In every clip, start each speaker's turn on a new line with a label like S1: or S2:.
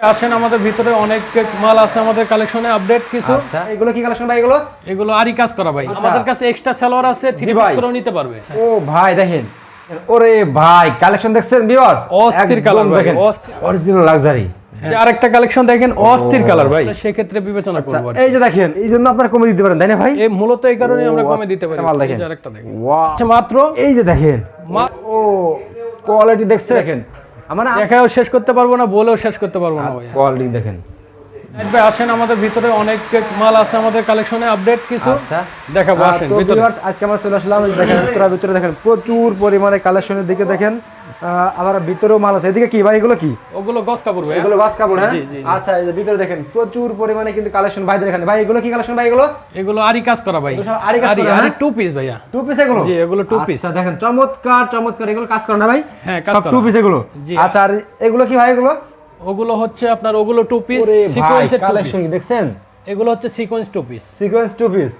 S1: আসেন আমাদের ভিতরে অনেক মাল আছে আমাদের কালেকশনে আপডেট কিছু।
S2: আচ্ছা। এগুলো কি কালেকশন ভাই এগুলো?
S1: এগুলো আরি কাজ করা ভাই। আমাদের কাছে এক্সট্রা সালোয়ার আছে থ্রি পিস। করেও নিতে পারবে।
S2: ও ভাই দেখেন। ওরে ভাই কালেকশন দেখছেন ভিউয়ার্স
S1: অস্থির ভাই, অস্থির।
S2: অরিজিনাল লাক্সারি
S1: আরেকটা কালেকশন দেখেন অস্থির কালার ভাই। সেক্ষেত্রে বিবেচনা করব আর
S2: এই যে দেখেন এই জন্য আপনারা কমে দিতে পারেন তাই না ভাই?
S1: এই মূলত এই কারণে আমরা কমে দিতে পারি।
S2: মাল দেখেন।
S1: আরেকটা দেখেন। আচ্ছা, মাত্র
S2: এই যে দেখেন।
S1: মা-
S2: ও কোয়ালিটি দেখছেন। দেখেন। আমার
S1: দেখাও শেষ করতে পারব না বলেও শেষ করতে পারব না
S2: কোয়ালিটি দেখেন।
S1: ভাই আসেন আমাদের ভিতরে অনেক মাল আছে আমাদের কালেকশনে আপডেট কিছু।
S2: আচ্ছা।
S1: দেখাবো আসেন ভিতরে।
S2: আজকে আমরা চলে আসলাম দেখেন ভিতরে দেখেন প্রচুর পরিমাণে কালেকশনের দিকে দেখেন। আবার ভিতরেও মাল আছে। এদিকে কি ভাই এগুলো কি?
S1: ওগুলো গস কাপড় ভাই
S2: এগুলো বাস কাপড় হ্যাঁ। আচ্ছা এই যে ভিতরে দেখেন প্রচুর পরিমাণে কিন্তু কালেকশন ভাইদের এখানে। ভাই এগুলো কি কালেকশন ভাই এগুলো?
S1: এগুলো আরি কাজ করা ভাই।
S2: এগুলো আরি কাজ করা, হ্যাঁ?
S1: টু পিস ভাইয়া।
S2: টু পিস এগুলো?
S1: জি, এগুলো two piece।
S2: আচ্ছা দেখেন চমৎকার চমৎকার এগুলো কাজ করে না ভাই?
S1: হ্যাঁ কাজ
S2: সব
S1: করা।
S2: টু পিস এগুলো?
S1: জি।
S2: আচ্ছা আর এগুলো কি ভাই এগুলো?
S1: ওগুলো হচ্ছে আপনার ওগুলো টু পিস সিকোয়েন্সের
S2: কালেকশন
S1: পিস
S2: দেখছেন?
S1: এগুলো হচ্ছে sequence two piece
S2: sequence two piece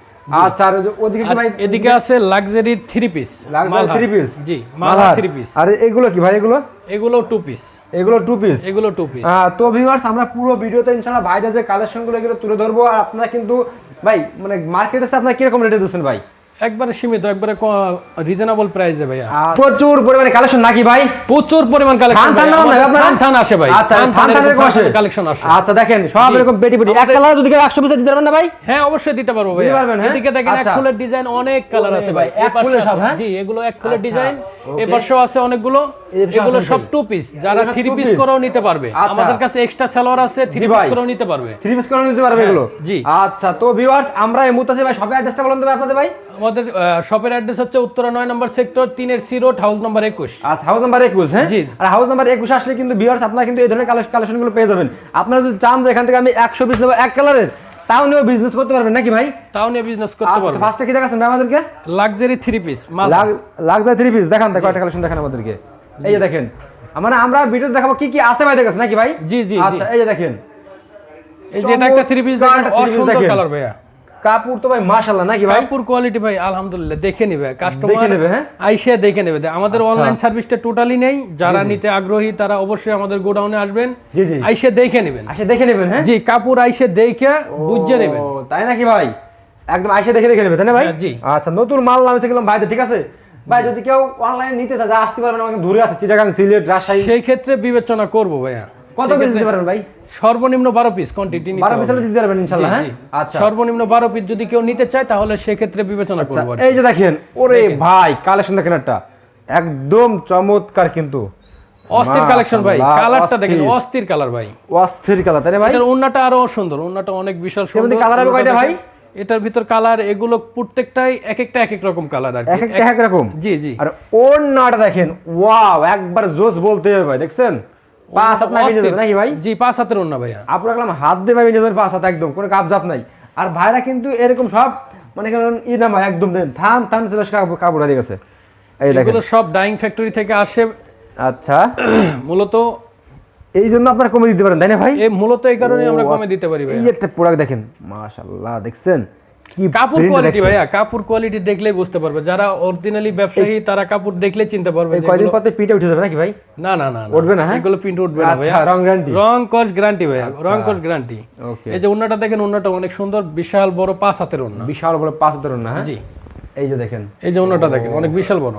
S2: আচ্ছা আর ওদিকে কি ভাই
S1: এদিকে আছে লাক্সারি 3 পিস
S2: লাক্সারি 3 পিস
S1: জি মালা 3 পিস
S2: আর এগুলো কি ভাই এগুলো?
S1: এগুলো 2 পিস
S2: এগুলো 2 পিস
S1: এগুলো 2 পিস
S2: তো ভিউয়ার্স আমরা পুরো ভিডিওতে ইনশাআল্লাহ ভাইদের যে কালেকশনগুলো এগুলো তুলে ধরবো। আর আপনারা কিন্তু ভাই মানে মার্কেটে আপনারা কীরকম রেটে দিচ্ছেন ভাই?
S1: একবারে সীমিত একবারে রিজনেবল প্রাইসে ভাইয়া।
S2: প্রচুর পরিমাণে কালেকশন নাকি ভাই?
S1: প্রচুর পরিমাণ কালেকশন
S2: থান থান
S1: থান আসে ভাই।
S2: আচ্ছা থান থান আসে।
S1: কালেকশন আসে।
S2: আচ্ছা দেখেন সব এরকম পেটি পেটি এক কালার যদি 100 পিস দিতে পারবেন না ভাই?
S1: হ্যাঁ অবশ্যই দিতে পারব ভাই
S2: হ্যাঁ?
S1: এদিকে দেখেন এক
S2: আচ্ছা।
S1: ফুলের ডিজাইন অনেক কালার আছে
S2: ভাই, এক ফুলের সব, হ্যাঁ?
S1: জি এগুলো এক ফুলের
S2: আচ্ছা,
S1: ডিজাইন. এই পাশেও আছে অনেকগুলো। এগুলো সব? টু পিস যারা থ্রি পিস? করেও নিতে পারবে।
S2: আচ্ছা।
S1: আমাদের কাছে এক্সট্রা সালোয়ার আছে থ্রি পিস। করেও নিতে পারবে।
S2: থ্রি পিস করে নিতে পারবে এগুলো?
S1: জি।
S2: আচ্ছা তো ভিউয়ার্স আমরা এই মুহূর্তে ভাই সবে অ্যাড্রেসটা বলুন তো ভাই আপনাদের ভাই?
S1: আমাদের শপের অ্যাড্রেস হচ্ছে উত্তরা নয় নম্বর সেক্টর তিনের সি রোড হাউস নম্বর একুশ।
S2: আচ্ছা হাউস নাম্বার একুশ হ্যাঁ?
S1: জি।
S2: আর হাউস নাম্বার একুশ আসলে কিন্তু ভিউয়ার্স আপনারা কিন্তু এই ধরনের কালেকশনগুলো পেয়ে যাবেন। আপনারা যদি চান যে এখান থেকে আমি একশো পিস নেব এক কালারের তাও বিজনেস করতে পারবেন নাকি ভাই?
S1: তাও নিয়ে বিজনেস করতে
S2: আচ্ছা
S1: পারবে
S2: ফার্স্টে কি দেখাচ্ছেন আমাদেরকে?
S1: Luxury three piece
S2: luxury three piece দেখান দেখ কয়টা কালেকশন দেখান আমাদেরকে। এই যে দেখেন মানে আমরা ভিডিও দেখাবো কি কি আছে ভাই দেখেন নাকি ভাই?
S1: জি, জি।
S2: আচ্ছা এই যে দেখেন।
S1: এই যে এটা একটা থ্রি পিস দেখেন অসুন্দর কালার ভাইয়া।
S2: কাপড় তো ভাই মাশাআল্লাহ নাকি ভাই?
S1: কাপড় কোয়ালিটি ভাই আলহামদুলিল্লাহ দেখে নিবে কাস্টমার
S2: দেখে নেবে, হ্যাঁ?
S1: আইসে দেখে নেবে। আমাদের অনলাইন সার্ভিসটা টোটালি নেই যারা নিতে আগ্রহী তারা অবশ্যই আমাদের গোডাউনে আসবেন।
S2: জি, জি।
S1: আইসে দেখে নেবেন।
S2: আসে দেখে নেবেন হ্যাঁ?
S1: জি কাপড় আইসে দেখে বুঝে নেবেন।
S2: তাই নাকি ভাই? একদম আইসে দেখে দেখে নেবে তাই না ভাই?
S1: হ্যাঁ, জি।
S2: আচ্ছা নতুন মাল নামে গেলাম ভাই ঠিক আছে? ভাই যদি কেউ অনলাইনে নিতে চায় যা আসতে পারবেন আমাকে দূরে আছে চিটাগাং সিলেট রাজশাহী।
S1: সেই ক্ষেত্রে বিবেচনা করব ভাইয়া।
S2: কত পিস দিতে পারবেন ভাই?
S1: সর্বনিম্ন বারো পিস কোয়ান্টিটি
S2: বারো পিস দিতে পারবেন ইনশাল্লাহ হ্যাঁ? আচ্ছা।
S1: সর্বনিম্ন বারো পিস যদি কেউ নিতে চায় তাহলে সেক্ষেত্রে বিবেচনা করব
S2: এই যে দেখেন ওরে ভাই কালেকশন দেখেন একটা। একদম চমৎকার কিন্তু।
S1: অস্থির কালেকশন ভাই কালারটা দেখেন
S2: অস্থির।
S1: অস্থির কালার ভাই।
S2: অস্থির কালার তাই ভাই?
S1: এটার ওন্নাটা আরও সুন্দর ওন্নাটা অনেক বিশাল
S2: এর
S1: সুন্দর।
S2: colour হবে কয়টা ভাই?
S1: এটার ভিতর কালার এগুলো প্রত্যেকটাই এক একটা এক এক রকম কালার আর
S2: এক এক রকম?
S1: জি জি।
S2: আর দেখেন ওয়াও একবার জোস বলতে হবে ভাই দেখছেন? পাঁচ হাত না বেরিয়ে
S1: অস্থির।
S2: যাবে নাকি ভাই?
S1: জি পাঁচ হাতের ওন্না ভাইয়া।
S2: আপনার রাখলাম হাত দিয়ে ভাই বেরিয়ে পাঁচ হাত একদম কোনো কাপ জাপ নাই। আর ভাইরা কিন্তু এরকম সব মানে কারণ ই না ভাই একদম দেন থান থান চলে কাপড় কাপড় হয়ে গেছে এই দেখেন।
S1: সব ডাইং ফ্যাক্টরি থেকে আসে।
S2: আচ্ছা।
S1: মূলত
S2: এই জন্য আপনারা কমে দিতে পারেন তাই না ভাই?
S1: এই মূলত এই কারণে আমরা কমে দিতে পারি
S2: এই একটা প্রোডাক্ট দেখেন মাশাআল্লাহ দেখছেন?
S1: কাপড়
S2: print
S1: কোয়ালিটি ভাইয়া কাপড় কোয়ালিটি দেখলেই বুঝতে পারবে। যারা অরিজিনালি ব্যবসায়ী তারা কাপড় দেখলে চিনতে পারবে
S2: কয়দিন পরে পিঠে উঠে যাবে নাকি ভাই?
S1: না না না না।
S2: উঠবে না?
S1: এগুলো প্রিন্ট উঠবে না ভাইয়া।
S2: রং guarantee?
S1: রং কস গ্যারান্টি ভাইয়া রং কস গ্যারান্টি
S2: ওকে
S1: এই যে ওন্নাটা দেখেন ওন্নাটা অনেক সুন্দর বিশাল বড় পাঁচ হাতের ওন্না
S2: বিশাল বড় পাঁচ হাতের না হ্যাঁ?
S1: জি।
S2: এই যে দেখেন।
S1: এই যে ওন্নাটা দেখেন অনেক বিশাল বড়।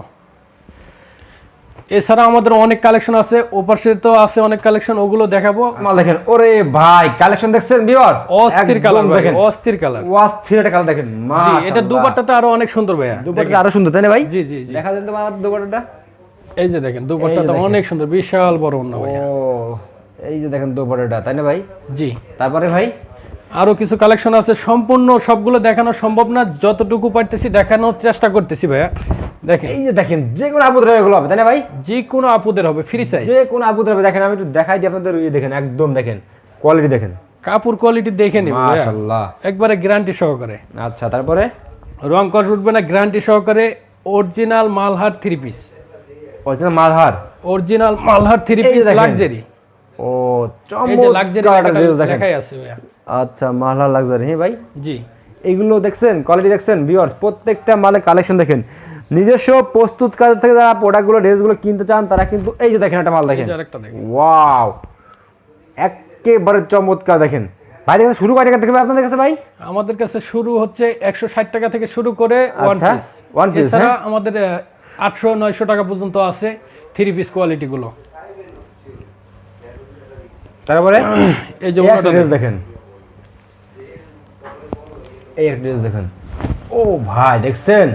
S1: এছাড়া আমাদের অনেক কালেকশন আছে ওপাশে তো আছে অনেক কালেকশন ওগুলো দেখাবো।
S2: মাল দেখেন ওরে ভাই কালেকশন দেখছেন ভিউয়ার্স
S1: অস্থির কালার ভাই অস্থির কালার
S2: অস্থির একটা কালার দেখেন মাশাআল্লাহ।
S1: এটা দুপাট্টাটা আরও অনেক সুন্দর ভাইয়া
S2: দুপাট্টা আরও সুন্দর তাই না ভাই?
S1: জি জি
S2: দেখা দেন তো আমার দুপাট্টাটা?
S1: এই যে দেখেন দুপাট্টাটা অনেক সুন্দর বিশাল বড় ওন্না
S2: ও এই যে দেখেন দুপাট্টাটা তাই না ভাই?
S1: জি।
S2: তারপরে ভাই?
S1: আরও কিছু কালেকশন আছে সম্পূর্ণ সবগুলো দেখানো সম্ভব না যতটুকু পারতেছি দেখানোর চেষ্টা করতেছি ভাইয়া। দেখেন।
S2: এই যে দেখেন যে কোনো আপুদের এগুলো হবে তাই না ভাই?
S1: যে কোনো আপুদের হবে ফ্রি সাইজ
S2: যে কোনো আপুদের হবে দেখেন আমি একটু দেখাই দিই আপনাদের ইয়ে দেখেন একদম দেখেন কোয়ালিটি দেখেন।
S1: কাপড় কোয়ালিটি দেখে নিবে
S2: মাশাআল্লাহ।
S1: একবারে গ্যারান্টি সহকারে।
S2: আচ্ছা তারপরে?
S1: রং কস উঠবে না গ্যারান্টি সহকারে original Malhar three piece
S2: original Malhar?
S1: Original Malhar three piece luxury
S2: ও চমৎকার একটা dress দেখেন।
S1: দেখাই আছে
S2: আচ্ছা মালহার লাক্সারি হ্যাঁ ভাই?
S1: জি।
S2: এইগুলো দেখছেন কোয়ালিটি দেখছেন ভিউয়ার্স প্রত্যেকটা মালের কালেকশন দেখেন। নিজস্ব প্রস্তুতকারক থেকে যারা প্রোডাক্টগুলো ড্রেসগুলো কিনতে চান তারা কিন্তু এই যে দেখেন একটা মাল দেখেন। ওয়াও একেবারে চমৎকার দেখেন। ভাই দেখেন শুরু কয় টাকা থেকে আপনাদের কাছে ভাই?
S1: আমাদের কাছে শুরু হচ্ছে একশো ষাট টাকা থেকে শুরু করে ওয়ান
S2: আচ্ছা,
S1: পিস এছাড়া
S2: হ্যাঁ?
S1: আমাদের আটশো নয়শো টাকা পর্যন্ত আছে থ্রি পিস কোয়ালিটি গুলো।
S2: তারপরে
S1: এই যে
S2: ড্রেস
S1: দেখেন।
S2: এই ড্রেস দেখেন। ও ভাই দেখছেন?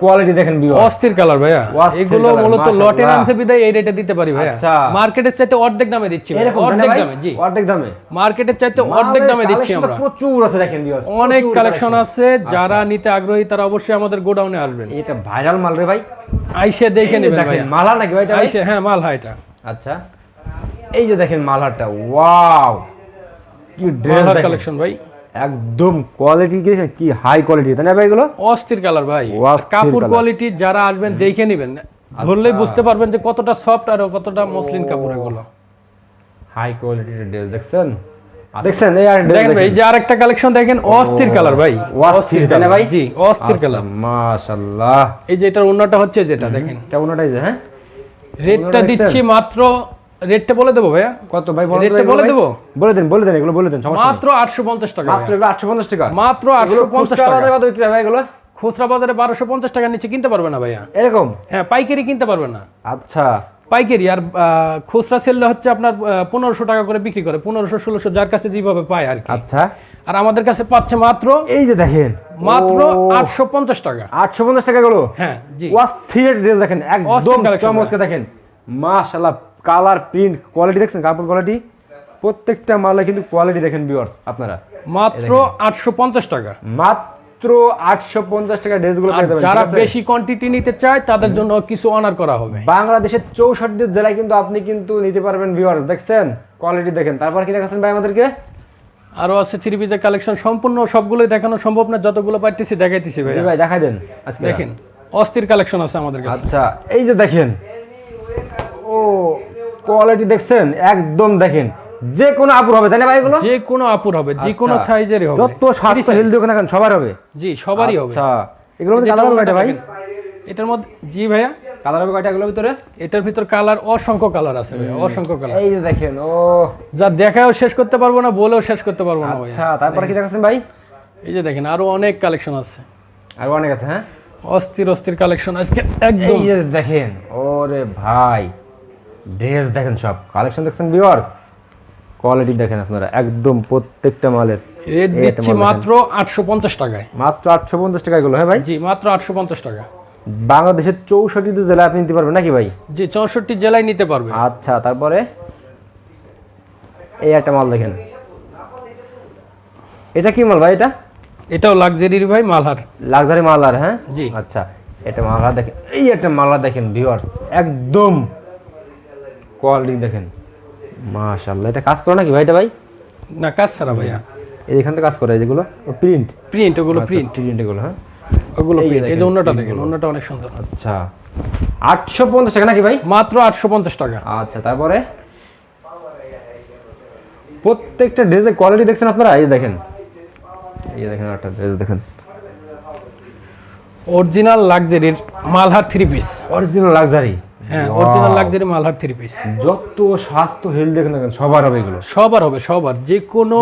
S2: কোয়ালিটি দেখেন
S1: অস্থির কালার ভাইয়া। এগুলো মূলত। লটের আনছে বিদায় এই রেটে দিতে পারি ভাইয়া।
S2: আচ্ছা।
S1: মার্কেটের চাইতে অর্ধেক দামে দিচ্ছি অর্ধেক দামে জি।
S2: অর্ধেক দামে।
S1: মার্কেটের চাইতে অর্ধেক দামে দিচ্ছি আমরা।
S2: প্রচুর আছে দেখেন
S1: অনেক কালেকশন আছে যারা নিতে আগ্রহী তারা অবশ্যই আমাদের গোডাউনে আসবেন।
S2: এটা ভাইরাল মাল রে ভাই।
S1: আইসে দেখে নেবেন
S2: দেখেন
S1: ভাইয়া।
S2: মালা নাকি ভাই এটা
S1: আইসে হ্যাঁ মাল হয় এটা।
S2: আচ্ছা। এই যে দেখেন মালাটা ওয়াও কি ড্রেস
S1: কালেকশন ভাই।
S2: একদম কোয়ালিটি কি কি হাই কোয়ালিটি তাই না ভাই এগুলো?
S1: অস্থির কালার ভাই। কাপড় কোয়ালিটি যারা আসবেন দেখে নেবেন। ধরলেই বুঝতে পারবেন যে কতটা সফট আর কতটা মসলিন কাপড় এগুলো।
S2: হাই কোয়ালিটির ড্রেস দেখছেন? দেখছেন? এই আর
S1: দেখেন ভাই যে আরেকটা কালেকশন দেখেন অস্থির কালার ভাই।
S2: অস্থির তাই না ভাই
S1: জি অস্থির কালার
S2: মাশাআল্লাহ।
S1: এই যে এটার অন্যটা হচ্ছে যেটা দেখেন।
S2: এটা ওনাটাই যে হ্যাঁ?
S1: রেটটা দিচ্ছি মাত্র রেটটা বলে দেবো ভাইয়া।
S2: কত ভাই
S1: রেটটা বলে দেবো?
S2: বলে দেন বলে দেন এগুলো বলে দেন সমস্যা
S1: মাত্র আটশো পঞ্চাশ টাকা
S2: মাত্র
S1: ভাইয়া।
S2: এগুলো 850 টাকা?
S1: মাত্র
S2: এগুলো
S1: আটশো পঞ্চাশ
S2: খুচরা
S1: টাকা।
S2: কত বিক্রি হয় এগুলো?
S1: খুচরা বাজারে বারোশো পঞ্চাশ টাকার নিচে কিনতে পারবে না ভাইয়া।
S2: এরকম?
S1: হ্যাঁ পাইকারি কিনতে পারবে না।
S2: আচ্ছা।
S1: পাইকারি আর খুচরা সেললে হচ্ছে আপনার পনেরোশো টাকা করে বিক্রি করে। পনেরোশো ষোলোশো যার কাছে যেভাবে পায় আর
S2: আচ্ছা।
S1: আর আমাদের কাছে পাচ্ছে মাত্র
S2: এই যে দেখেন
S1: মাত্র আটশো পঞ্চাশ টাকা।
S2: 850 টাকা গুলো
S1: হ্যাঁ জি।
S2: অস্থির ড্রেস দেখেন? একদম চমৎকার দেখেন। মাশাআল্লাহ কালার প্রিন্ট কোয়ালিটি দেখছেন? কাপড় কোয়ালিটি প্রত্যেকটা মালে কিন্তু কোয়ালিটি দেখেন ভিউয়ার্স আপনারা।
S1: মাত্র আটশো পঞ্চাশ টাকা।
S2: মাত্র 850 টাকা ড্রেসগুলো পেয়ে যাবেন
S1: যারা বেশি কোয়ান্টিটি নিতে চায় তাদের জন্য কিছু অনার করা হবে।
S2: বাংলাদেশের চৌষট্টি জেলায় কিন্তু আপনি কিন্তু নিতে পারবেন ভিউয়ার্স দেখছেন? কোয়ালিটি দেখেন। তারপর কি দেখাচ্ছেন ভাই আমাদেরকে?
S1: আরও আছে থ্রি পিসের কালেকশন সম্পূর্ণ সবগুলোই দেখানো সম্ভব না যতগুলো পাইতেছি দেখাইতেছি ভাই
S2: ভাই দেখাই দেন। আজকে
S1: দেখেন অস্থির কালেকশন আছে আমাদের কাছে।
S2: আচ্ছা এই যে দেখেন। ও কোয়ালিটি দেখছেন একদম দেখেন। যে কোনো আপুর হবে তাই না ভাই এগুলো?
S1: যে কোনো আপুর হবে যে কোনো
S2: আচ্ছা।
S1: সাইজেরই হবে।
S2: যত স্বাস্থ্য হেলদি ওখানে এখন সবার হবে?
S1: জি সবারই হবে।
S2: আচ্ছা। এগুলোর মধ্যে কালার হবে কয়টা ভাই?
S1: এটার মধ্যে জি ভাইয়া?
S2: কালার হবে কয়টা এগুলোর ভিতরে?
S1: এটার ভিতর কালার অসংখ্য কালার আছে ভাই অসংখ্য কালার
S2: এই যে দেখেন ও।
S1: যা দেখাও শেষ করতে পারব না বলেও শেষ করতে পারব না ভাই
S2: আচ্ছা তারপরে কি দেখাচ্ছেন ভাই?
S1: এই যে দেখেন আরও অনেক কালেকশন আছে।
S2: আর অনেক আছে হ্যাঁ?
S1: অস্থির অস্থির কালেকশন আজকে একদম।
S2: এই যে দেখেন ওরে ভাই। ড্রেস দেখেন সব কালেকশন দেখছেন ভিউয়ার্স কোয়ালিটি দেখেন আপনারা একদম প্রত্যেকটা মালের
S1: রেট দিচ্ছি। মাত্র আটশো পঞ্চাশ টাকায়।
S2: মাত্র আটশো পঞ্চাশ টাকা এগুলো হ্যাঁ ভাই?
S1: জি মাত্র আটশো পঞ্চাশ টাকা।
S2: বাংলাদেশের চৌষট্টিতে জেলায় আপনি নিতে পারবেন নাকি ভাই?
S1: জি চৌষট্টি জেলায় নিতে পারবে।
S2: আচ্ছা তারপরে? এই একটা মাল দেখেন। এটা কি মাল ভাই এটা?
S1: এটাও লাক্সারির ভাই মালহার।
S2: লাক্সারি মালার হ্যাঁ?
S1: জি।
S2: আচ্ছা এটা মালা দেখেন এই একটা মালা দেখেন ভিউয়ার্স একদম কোয়ালিটি দেখেন। মাশাআল্লাহ এটা কাজ করে নাকি ভাই এটা ভাই?
S1: না কাজ ছাড়া ভাইয়া।
S2: এই এখান থেকে কাজ করে যেগুলো? প্রিন্ট
S1: প্রিন্ট ওগুলো প্রিন্ট
S2: প্রিন্ট এগুলো হ্যাঁ?
S1: ওগুলো প্রিন্ট এই যে অন্যটা দেখেন। অন্যটা অনেক সুন্দর।
S2: আচ্ছা আটশো পঞ্চাশ টাকা নাকি ভাই?
S1: মাত্র আটশো পঞ্চাশ টাকা।
S2: আচ্ছা তারপরে? প্রত্যেকটা ড্রেসের কোয়ালিটি দেখছেন আপনারা? এই দেখেন। এই দেখেন একটা ড্রেস দেখেন।
S1: Original লাক্সারির Malhar three piece
S2: original luxury
S1: হ্যাঁ original luxury Malhar three piece
S2: যত স্বাস্থ্য হেলথ দেখেন না সবার হবে এগুলো।
S1: সবার হবে সবার। যে কোনো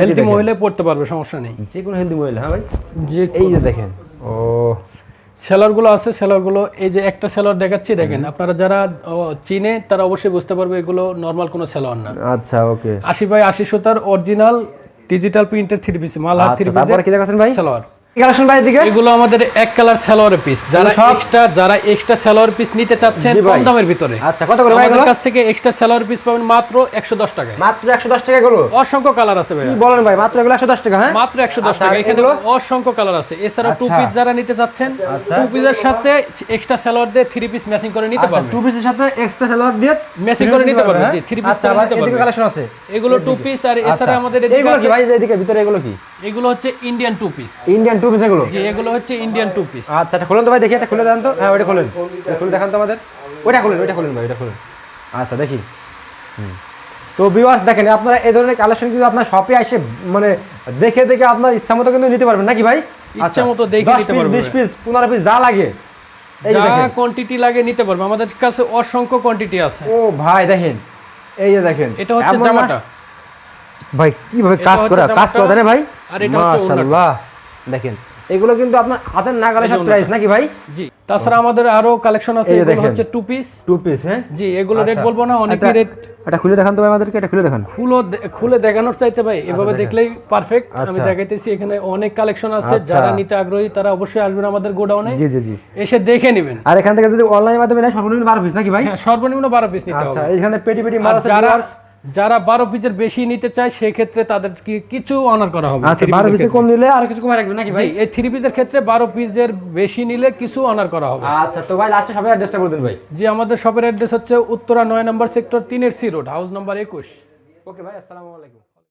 S1: হেলদি মহিলা পড়তে পারবে সমস্যা নেই।
S2: যে কোনো হেলদি মহিলা হ্যাঁ ভাই?
S1: যে
S2: এই যে দেখেন ও।
S1: সেলারগুলো আছে সেলারগুলো এই যে একটা সেলার দেখাচ্ছি দেখেন আপনারা যারা চিনে তারা অবশ্যই বুঝতে পারবে এগুলো নর্মাল কোনো সেলার না।
S2: আচ্ছা ওকে
S1: আশি বাই আশি সুতার অরিজিনাল ডিজিটাল প্রিন্টের থ্রি পিস মালহার থ্রি
S2: আচ্ছা তারপরে কি দেখাচ্ছেন ভাই?
S1: সেলোয়ার
S2: কালেকশন ভাই দিকে?
S1: এগুলো আমাদের এক কালার সেলোয়ার পিস যারা এক্সট্রা যারা এক্সট্রা সেলোয়ার পিস নিতে চাচ্ছেন কম দামের ভিতরে।
S2: আচ্ছা কত করে ভাই এগুলো?
S1: কাছ থেকে এক্সট্রা সেলোয়ার পিস পাবেন মাত্র একশো দশ টাকায়।
S2: মাত্র একশো দশ টাকা গুলো
S1: অসংখ্য কালার আছে ভাইয়া।
S2: বলেন ভাই মাত্র এগুলো একশো দশ টাকা হ্যাঁ?
S1: মাত্র একশো দশ
S2: আচ্ছা,
S1: টাকা। এখানে অসংখ্য কালার আছে। এছাড়া টু। পিস যারা নিতে চাচ্ছেন। টু পিসের সাথে এক্সট্রা সেলোয়ার দিয়ে থ্রি পিস ম্যাচিং করে নিতে
S2: আচ্ছা
S1: পারবেন।
S2: টু পিসের সাথে এক্সট্রা সালোয়ার দিয়ে
S1: করে নিতে পারবেন,
S2: হ্যাঁ?
S1: জি,
S2: আচ্ছা এদিকে কালেকশন আছে।
S1: এগুলো টু পিস আর এছাড়া
S2: আচ্ছা
S1: আমাদের এদিকে
S2: ভাই এদিকে ভিতরে এগুলো কি?
S1: এগুলো হচ্ছে Indian two piece
S2: Indian two piece এগুলো?
S1: জি এগুলো হচ্ছে ইন্ডিয়ান টু পিস
S2: আচ্ছা এটা খুলেন তো ভাই দেখি এটা খুলে দেন তো। হ্যাঁ ওইটা খুলেন। খুলে দেখান তো আমাদের। ওইটা খুলেন ওইটা খুলেন ভাই ওইটা খুলেন। আচ্ছা দেখি। হুম। তো ভিউয়ার্স দেখেন আপনারা এই ধরনের কালেকশন কিন্তু আপনার শপে এসে মানে দেখে দেখে আপনার ইচ্ছা মতো কিন্তু নিতে পারবেন নাকি ভাই?
S1: ইচ্ছা মতো দেখে নিতে পারবেন।
S2: বিশ পিস পনেরো পিস যা লাগে। যা
S1: কোয়ান্টিটি লাগে নিতে পারবে আমাদের কাছে অসংখ্য কোয়ান্টিটি আছে।
S2: ও ভাই দেখেন। এই যে দেখেন।
S1: এটা হচ্ছে জামাটা।
S2: ভাই কীভাবে কাজ করা কাজ
S1: জামাটা,
S2: করা না ভাই?
S1: আর এটা হচ্ছে
S2: মাশাআল্লাহ। দেখেন এগুলো কিন্তু আপনার হাতের নাগালে সব প্রাইস নাকি ভাই?
S1: জি। তাছাড়া আমাদের আরও কালেকশন আছে এগুলো হচ্ছে টু পিস
S2: টু পিস হ্যাঁ?
S1: জি এগুলো রেট
S2: আচ্ছা।
S1: বলব না অনেক রেট
S2: এটা খুলে দেখান তো ভাই আমাদেরকে এটা খুলে দেখান।
S1: খুলে খুলে দেখানোর চাইতে ভাই এভাবে দেখলেই পারফেক্ট আমি
S2: আচ্ছা।
S1: দেখাইতেছি এখানে অনেক কালেকশন আছে
S2: আচ্ছা।
S1: যারা নিতে আগ্রহী তারা অবশ্যই আসবেন আমাদের গোডাউনে।
S2: জি জি জি।
S1: এসে দেখে নেবেন।
S2: আর এখান থেকে যদি অনলাইনের মাধ্যমে নেয় সর্বনিম্ন বারো পিস নাকি ভাই?
S1: হ্যাঁ সর্বনিম্ন বারো পিস নিতে হবে।
S2: আচ্ছা এখানে পেটি পেটি মাল আছে
S1: যারা বারো পিসের বেশি নিতে চায় সেক্ষেত্রে তাদের কিছু অনার করা হবে।
S2: আচ্ছা বারো
S1: piece-এর
S2: কম নিলে আর কিছু কমে রাখবে নাকি ভাই?
S1: এই থ্রি পিসের ক্ষেত্রে বারো পিসের বেশি নিলে কিছু অনার করা হবে।
S2: আচ্ছা তো ভাই লাস্টে সবের অ্যাড্রেসটা বলে দিন ভাই।
S1: জি আমাদের শপের অ্যাড্রেস হচ্ছে উত্তরা নয় নম্বর সেক্টর তিনের সি রোড হাউস নম্বর একুশ।
S2: ওকে ভাই আসসালামু আলাইকুম।